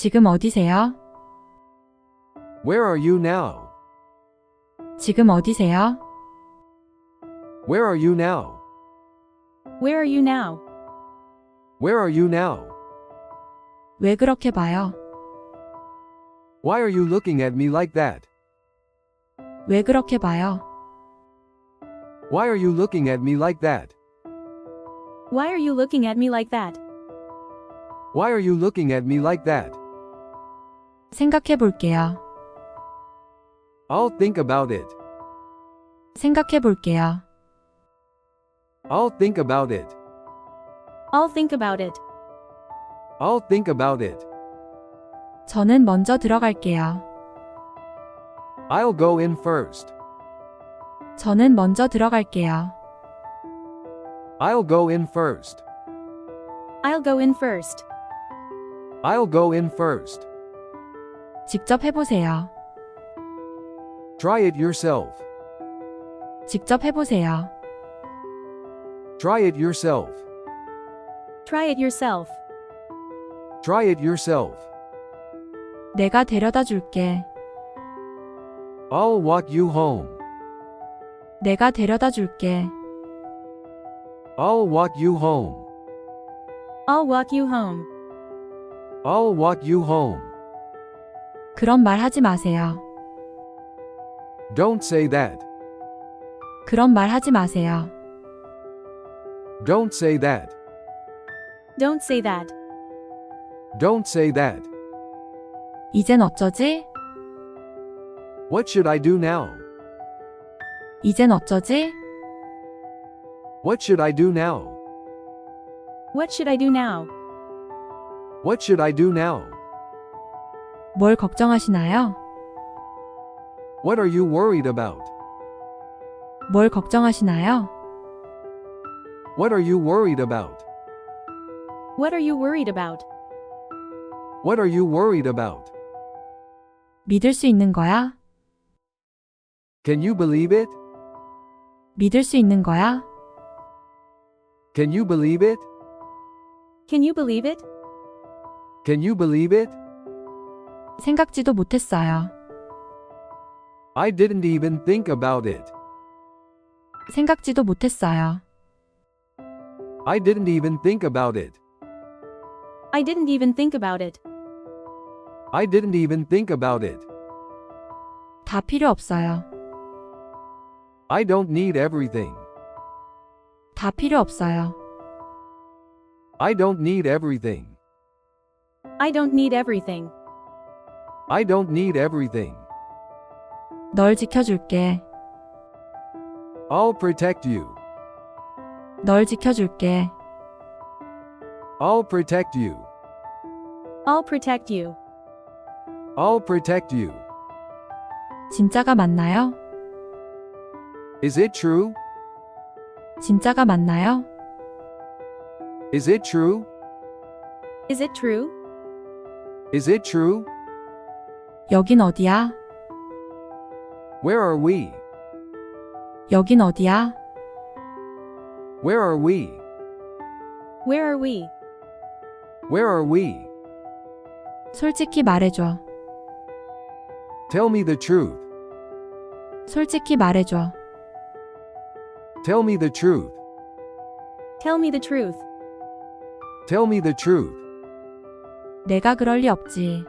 지금 어디세요? Where are you now? 지금 어디세요? Where are you now? Where are you now? Where are you now? 왜 그렇게 봐요? Why are you looking at me like that? 왜 그렇게 봐요? Why are you looking at me like that? Why are you looking at me like that? Why are you looking at me like that? 생각해 볼게요. I'll think about it. 생각해 볼게요. I'll think about it. I'll think about it. I'll think about it. 저는 먼저 들어갈게요. I'll go in first. 저는 먼저 들어갈게요. I'll go in first. I'll go in first. I'll go in first. 직접 해보세요. Try it yourself. 직접 해보세요. Try it yourself. Try it yourself. Try it yourself. 내가 데려다 줄게. I'll walk you home. 내가 데려다 줄게. I'll walk you home. I'll walk you home. I'll walk you home. 그런 말 하지 마세요. Don't say that. 그런 말 하지 마세요. Don't say that. Don't say that. Don't say that. 이젠 어쩌지? What should I do now? 이젠 어쩌지? What should I do now? What should I do now? What should I do now? 뭘 걱정하시나요? What are you worried about? 뭘 걱정하시나요? What are you worried about? What are you worried about? What are you worried about? 믿을 수 있는 거야? Can you believe it? 믿을 수 있는 거야? Can you believe it? Can you believe it? Can you believe it? 생각지도 못했어요. I didn't even think about it. 생각지도 못했어요. I didn't even think about it. I didn't even think about it. I didn't even think about it. 다 필요 없어요. I don't need everything. 다 필요 없어요. I don't need everything. I don't need everything. I don't need everything. 널 지켜줄게. I'll protect you. 널 지켜줄게. I'll protect you. I'll protect you. I'll protect you. 진짜가 맞나요? Is it true? 진짜가 맞나요? Is it true? Is it true? Is it true? 여긴 어디야? Where are we? 여긴 어디야? Where are we? Where are we? Where are we? 솔직히 말해줘. Tell me the truth. 솔직히 말해줘. Tell me the truth. Tell me the truth. Tell me the truth. 내가 그럴 리 없지.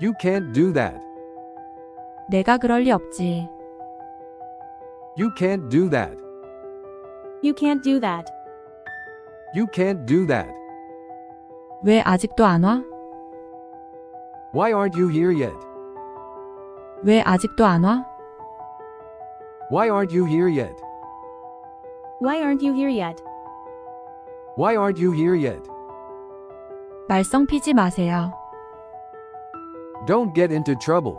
You can't do that. 내가 그럴 리 없지. You can't do that. You can't do that. You can't do that. 왜 아직도 안 와? Why aren't you here yet? 왜 아직도 안 와? Why aren't you here yet? Why aren't you here yet? Why aren't you here yet? 말썽 피지 마세요. Don't get into trouble.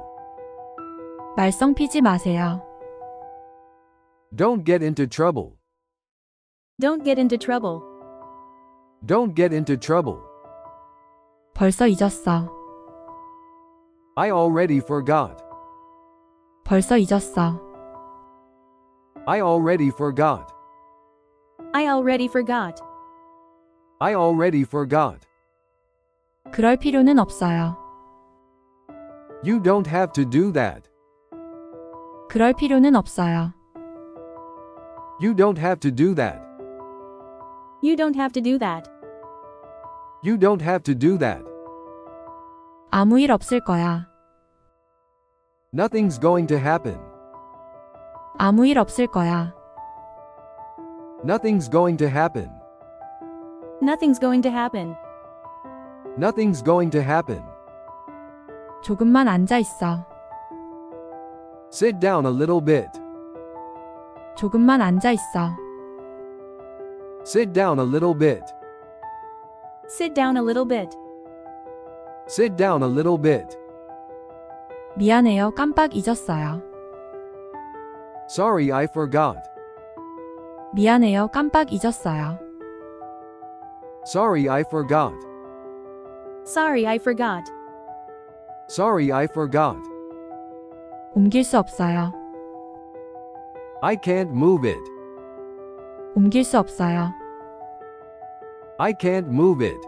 말썽 피지 마세요. Don't get into trouble. Don't get into trouble. Don't get into trouble. 벌써 잊었어. I already forgot. 벌써 잊었어. I already forgot. I already forgot. I already forgot. 그럴 필요는 없어요. You don't have to do that. 그럴 필요는 없어요. You don't have to do that. You don't have to do that. You don't have to do that. 아무 일 없을 거야. Nothing's going to happen. 아무 일 없을 거야. Nothing's going to happen. Nothing's going to happen. Nothing's going to happen. 조금만 앉아 있어. Sit down a little bit. 조금만 앉아 있어. Sit down a little bit. Sit down a little bit. Sit down a little bit. 미안해요. 깜빡 잊었어요. Sorry, I forgot. 미안해요. 깜빡 잊었어요. Sorry, I forgot. Sorry, I forgot. Sorry, I forgot. 옮길 수 없어요. I can't move it. 옮길 수 없어요. I can't move it.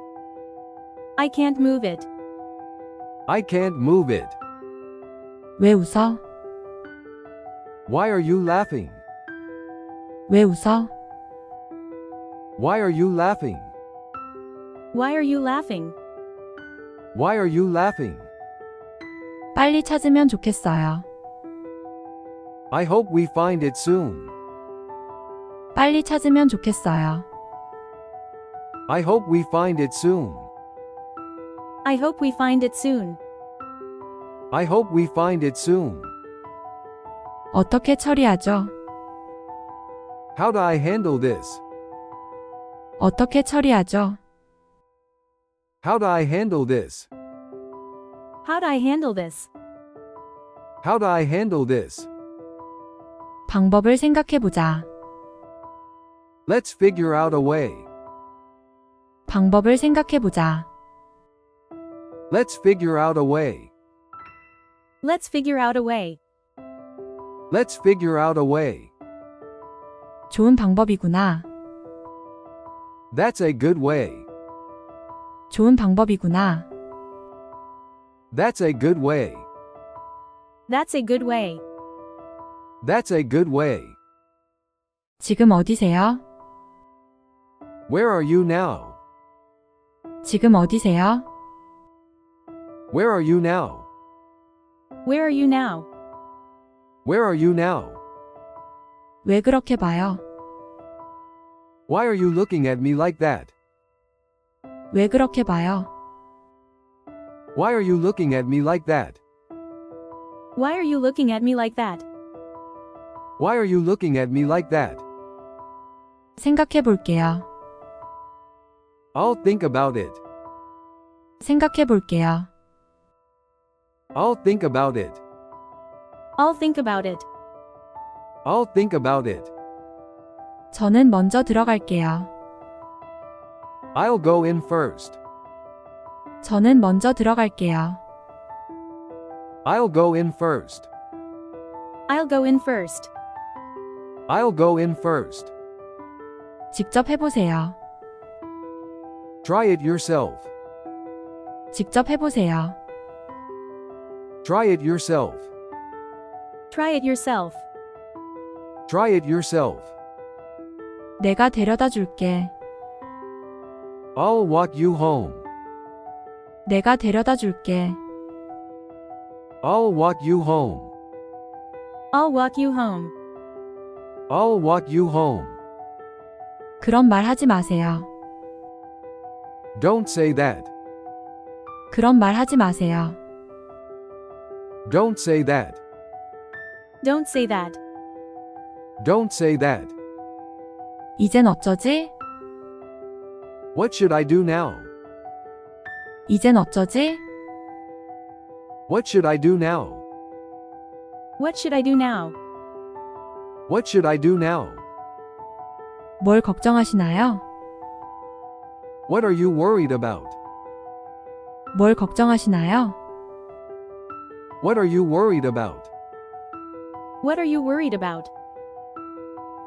I can't move it. I can't move it. 왜 웃어? Why are you laughing? 왜 웃어? Why are you laughing? Why are you laughing? Why are you laughing? 빨리 찾으면 좋겠어요. I hope we find it soon. 빨리 찾으면 좋겠어요. I hope we find it soon. I hope we find it soon. I hope we find it soon. 어떻게 처리하죠? How do I handle this? 어떻게 처리하죠? How do I handle this? How do I handle this? How do I handle this? 방법을 생각해보자. Let's figure out a way. 방법을 생각해보자. Let's figure out a way. Let's figure out a way. Let's figure out a way. 좋은 방법이구나. That's a good way. 좋은 방법이구나. That's a good way. That's a good way. That's a good way. 지금 어디세요? Where are you now? 지금 어디세요? Where are you now? Where are you now? Where are you now? 왜 그렇게 봐요? Why are you looking at me like that? 왜 그렇게 봐요? Why are you looking at me like that? Why are you looking at me like that? Why are you looking at me like that? 생각해 볼게요. I'll think about it. 생각해 볼게요. I'll think about it. I'll think about it. I'll think about it. 저는 먼저 들어갈게요. I'll go in first. 저는 먼저 들어갈게요. I'll go in first. I'll go in first. I'll go in first. 직접 해보세요. Try it yourself. 직접 해보세요. Try it yourself. Try it yourself. Try it yourself. 내가 데려다 줄게. I'll walk you home. 내가 데려다 줄게. I'll walk you home. I'll walk you home. I'll walk you home. 그런 말 하지 마세요. Don't say that. 그런 말 하지 마세요. Don't say that. Don't say that. Don't say that. 이젠 어쩌지? What should I do now? 이젠 어쩌지? What should I do now? What should I do now? What should I do now? 뭘 걱정하시나요? What are you worried about? 뭘 걱정하시나요? What are you worried about? What are you worried about?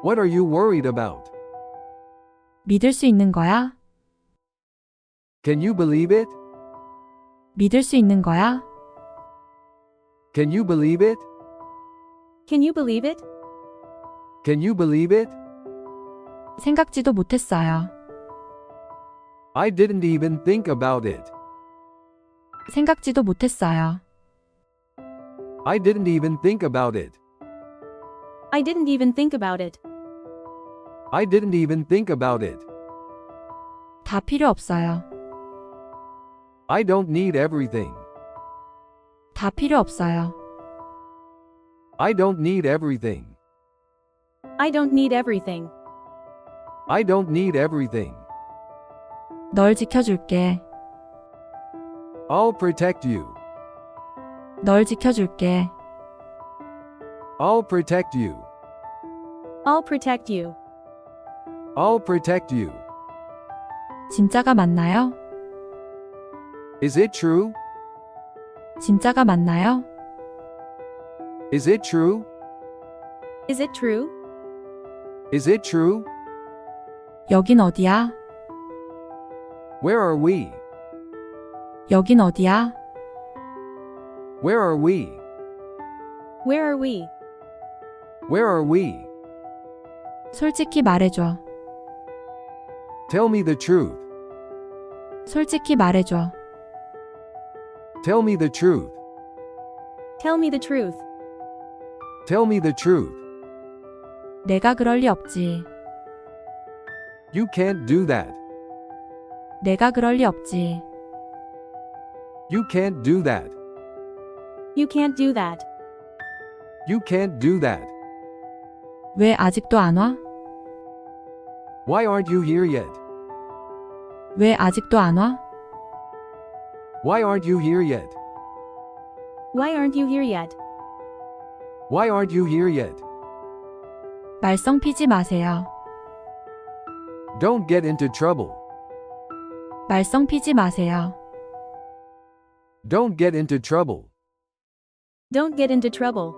What are you worried about? 믿을 수 있는 거야? Can you believe it? 믿을 수 있는 거야? Can you believe it? Can you believe it? Can you believe it? 생각지도 못했어요. I didn't even think about it. 생각지도 못했어요. I didn't even think about it. I didn't even think about it. I didn't even think about it. 다 필요 없어요. I don't need everything. 다 필요 없어요. I don't need everything. I don't need everything. I don't need everything. 널 지켜줄게. I'll protect you. 널 지켜줄게. I'll protect you. I'll protect you. I'll protect you. 진짜가 맞나요? Is it true? 진짜가 맞나요? Is it true? Is it true? Is it true? 여긴 어디야? Where are we? 여긴 어디야? Where are we? Where are we? Where are we? 솔직히 말해줘. Tell me the truth. 솔직히 말해줘. Tell me the truth. Tell me the truth. Tell me the truth. 내가 그럴 리 없지. You can't do that. 내가 그럴 리 없지. You can't do that. You can't do that. You can't do that. 왜 아직도 안 와? Why aren't you here yet? 왜 아직도 안 와? Why aren't you here yet? Why aren't you here yet? Why aren't you here yet? 말썽 피지 마세요. Don't get into trouble. 말썽 피지 마세요. Don't get into trouble. Don't get into trouble.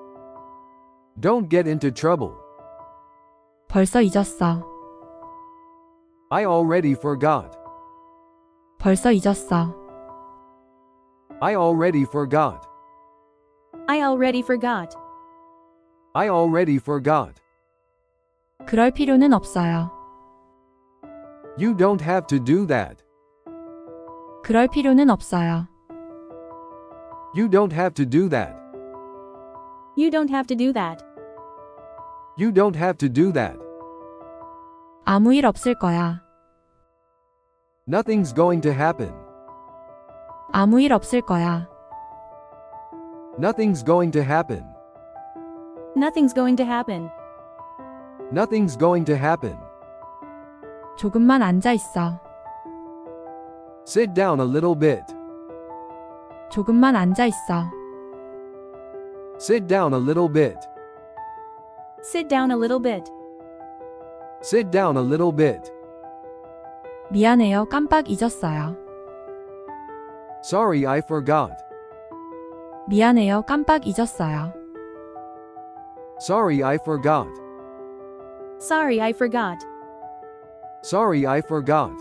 Don't get into trouble. 벌써 잊었어. I already forgot. 벌써 잊었어. I already forgot. I already forgot. I already forgot. 그럴 필요는 없어요. You don't have to do that. 그럴 필요는 없어요. You don't have to do that. You don't have to do that. You don't have to do that. 아무 일 없을 거야. Nothing's going to happen. 아무 일 없을 거야. Nothing's going to happen. Nothing's going to happen. Nothing's going to happen. 조금만 앉아 있어. Sit down a little bit. 조금만 앉아 있어. Sit down a little bit. Sit down a little bit. Sit down a little bit. 미안해요. 깜빡 잊었어요. Sorry, I forgot. 미안해요. 깜빡 잊었어요. Sorry, I forgot. Sorry, I forgot. Sorry, I forgot.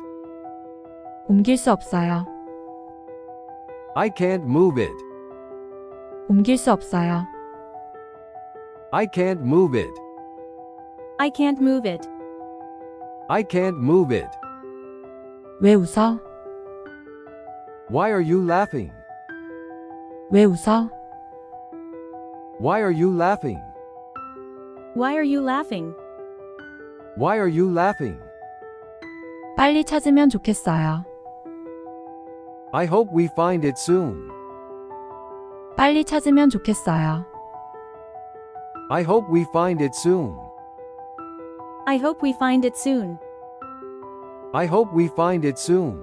옮길 수 없어요. I can't move it. 옮길 수 없어요. I can't move it. I can't move it. I can't move it. 왜 웃어? Why are you laughing? 왜 웃어? Why are you laughing? Why are you laughing? Why are you laughing? 빨리 찾으면 좋겠어요. I hope we find it soon. 빨리 찾으면 좋겠어요. I hope we find it soon. I hope we find it soon. I hope we find it soon.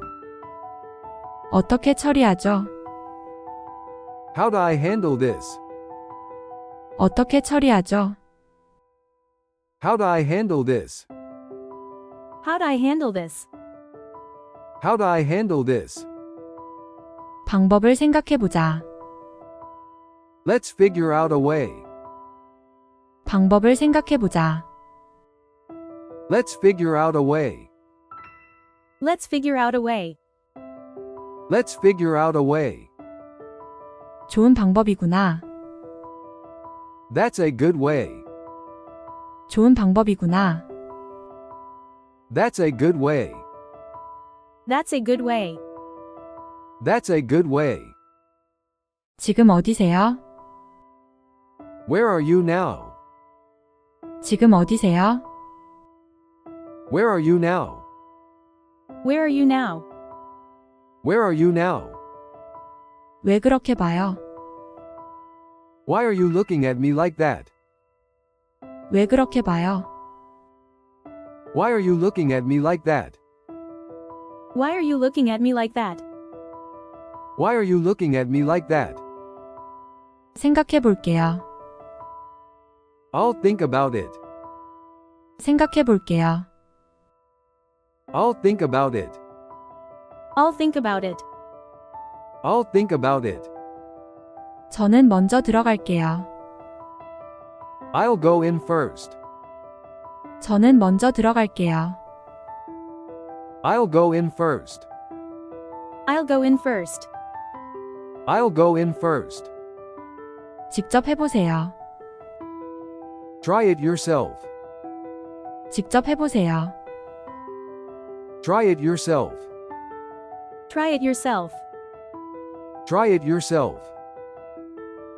어떻게 처리하죠? How do I handle this? 어떻게 처리하죠? How do I handle this? How do I handle this? How do I handle this? 방법을 생각해보자. Let's figure out a way. 방법을 생각해보자. Let's figure out a way. Let's figure out a way. Let's figure out a way. 좋은 방법이구나. That's a good way. 좋은 방법이구나. That's a good way. That's a good way. That's a good way. 지금 어디세요? Where are you now? 지금 어디세요? Where are you now? Where are you now? Where are you now? 왜 그렇게 봐요? Why are you looking at me like that? 왜 그렇게 봐요? Why are you looking at me like that? Why are you looking at me like that? Why are you looking at me like that? 생각해 볼게요. I'll think about it. 생각해 볼게요. I'll think about it. I'll think about it. I'll think about it. 저는 먼저 들어갈게요. I'll go in first. 저는 먼저 들어갈게요. I'll go in first. I'll go in first. I'll go in first. 직접 해보세요. Try it yourself. 직접 해보세요. Try it yourself. Try it yourself. Try it yourself.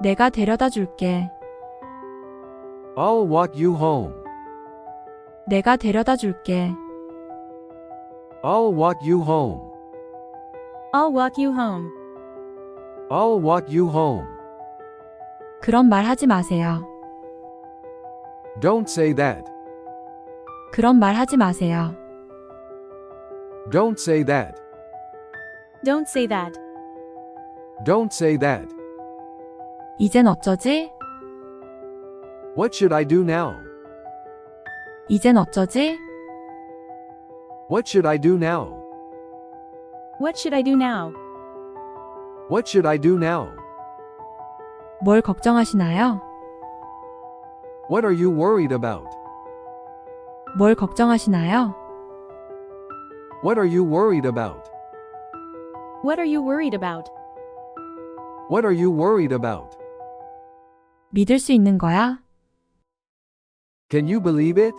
내가 데려다 줄게. I'll walk you home. 내가 데려다 줄게. I'll walk you home. I'll walk you home. I'll walk you home. 그런 말 하지 마세요. Don't say that. 그런 말 하지 마세요. Don't say that. Don't say that. Don't say that. 이젠 어쩌지? What should I do now? 이젠 어쩌지? What should I do now? What should I do now? What should I do now? 뭘 걱정하시나요? What are you worried about? 뭘 걱정하시나요? What are you worried about? What are you worried about? What are you worried about? 믿을 수 있는 거야? Can you believe it?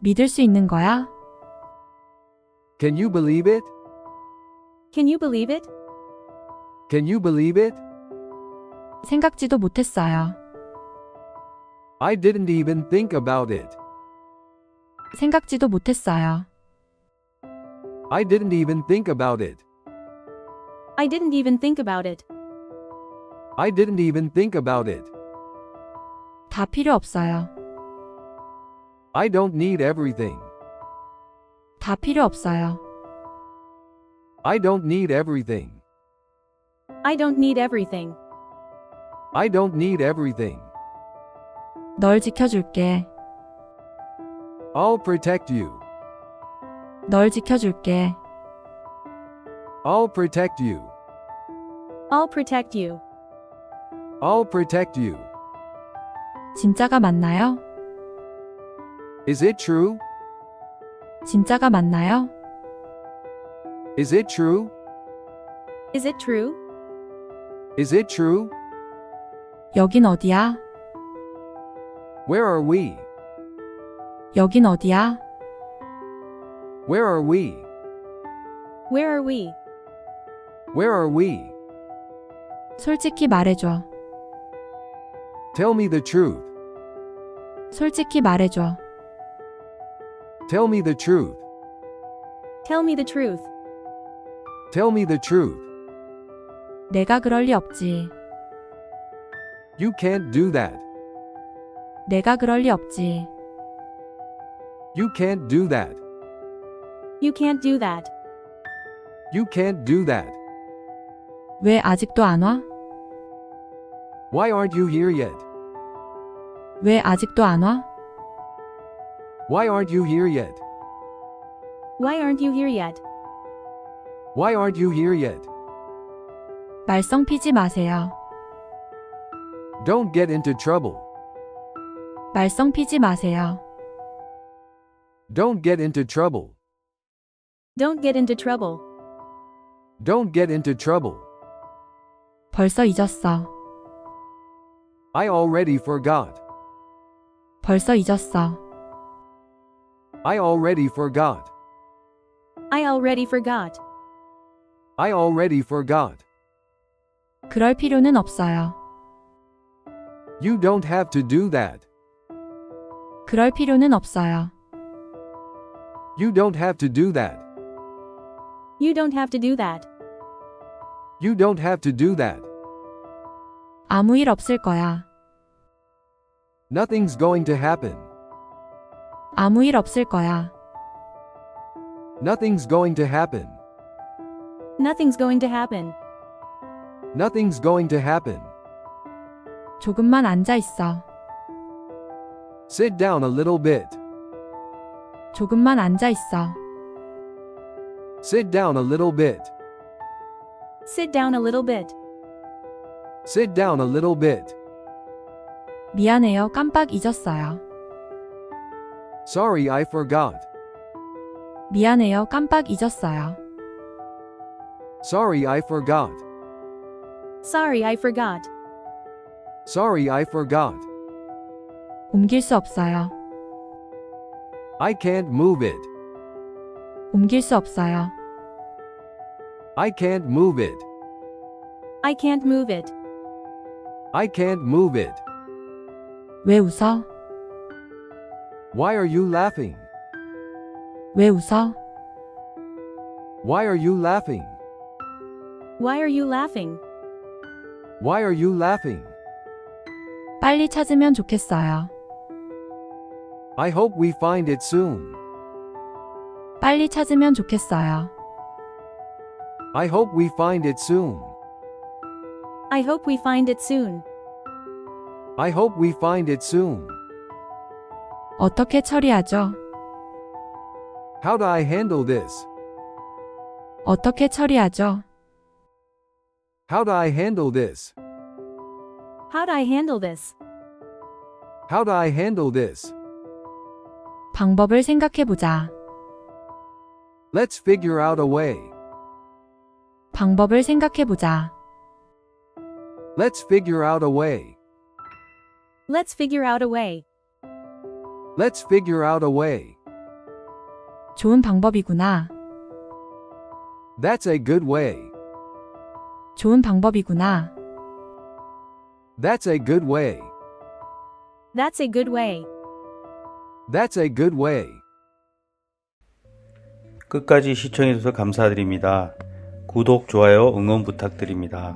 믿을 수 있는 거야? Can you believe it? Can you believe it? Can you believe it? 생각지도 못했어요. I didn't even think about it. 생각지도 못했어요. I didn't even think about it. I didn't even think about it. I didn't even think about it. 다 필요 없어요. I don't need everything. 다 필요 없어요. I don't need everything. I don't need everything. I don't need everything. 널 지켜줄게. I'll protect you. 널 지켜줄게. I'll protect you. I'll protect you. I'll protect you. 진짜가 맞나요? Is it true? 진짜가 맞나요? Is it true? Is it true? Is it true? 여긴 어디야? Where are we? 여긴 어디야? Where are we? Where are we? Where are we? 솔직히 말해줘. Tell me the truth. 솔직히 말해줘. Tell me the truth. Tell me the truth. Tell me the truth. 내가 그럴 리 없지. You can't do that. 내가 그럴 리 없지. You can't do that. You can't do that. You can't do that. 왜 아직도 안 와? Why aren't you here yet? 왜 아직도 안 와? Why aren't you here yet? Why aren't you here yet? Why aren't you here yet? 말썽 피지 마세요. Don't get into trouble. 말썽 피지 마세요. Don't get into trouble. Don't get into trouble. Don't get into trouble. 벌써 잊었어. I already forgot. 벌써 잊었어. I already forgot. I already forgot. I already forgot. 그럴 필요는 없어요. You don't have to do that. 그럴 필요는 없어요. You don't have to do that. You don't have to do that. You don't have to do that. 아무 일 없을 거야. Nothing's going to happen. 아무 일 없을 거야. Nothing's going to happen. Nothing's going to happen. Nothing's going to happen. 조금만 앉아 있어. Sit down a little bit. 조금만 앉아 있어. Sit down a little bit. Sit down a little bit. Sit down a little bit. 미안해요. 깜빡 잊었어요. Sorry, I forgot. 미안해요. 깜빡 잊었어요. Sorry, I forgot. Sorry, I forgot. Sorry, I forgot. 옮길 수 없어요. I can't move it. 옮길 수 없어요. I can't move it. I can't move it. I can't move it. 왜 웃어? Why are you laughing? 왜 웃어? Why are you laughing? Why are you laughing? Why are you laughing? 빨리 찾으면 좋겠어요. I hope we find it soon. 빨리 찾으면 좋겠어요. I hope we find it soon. I hope we find it soon. I hope we find it soon. 어떻게 처리하죠? How do I handle this? 어떻게 처리하죠? How do I handle this? How do I handle this? How do I handle this? 방법을 생각해보자. Let's figure out a way. 방법을 생각해보자. Let's figure out a way. Let's figure out a way. Let's figure out a way. 좋은 방법이구나. That's a good way. 좋은 방법이구나. That's a good way. That's a good way. That's a good way. 끝까지 시청해주셔서 감사드립니다. 구독, 좋아요, 응원 부탁드립니다.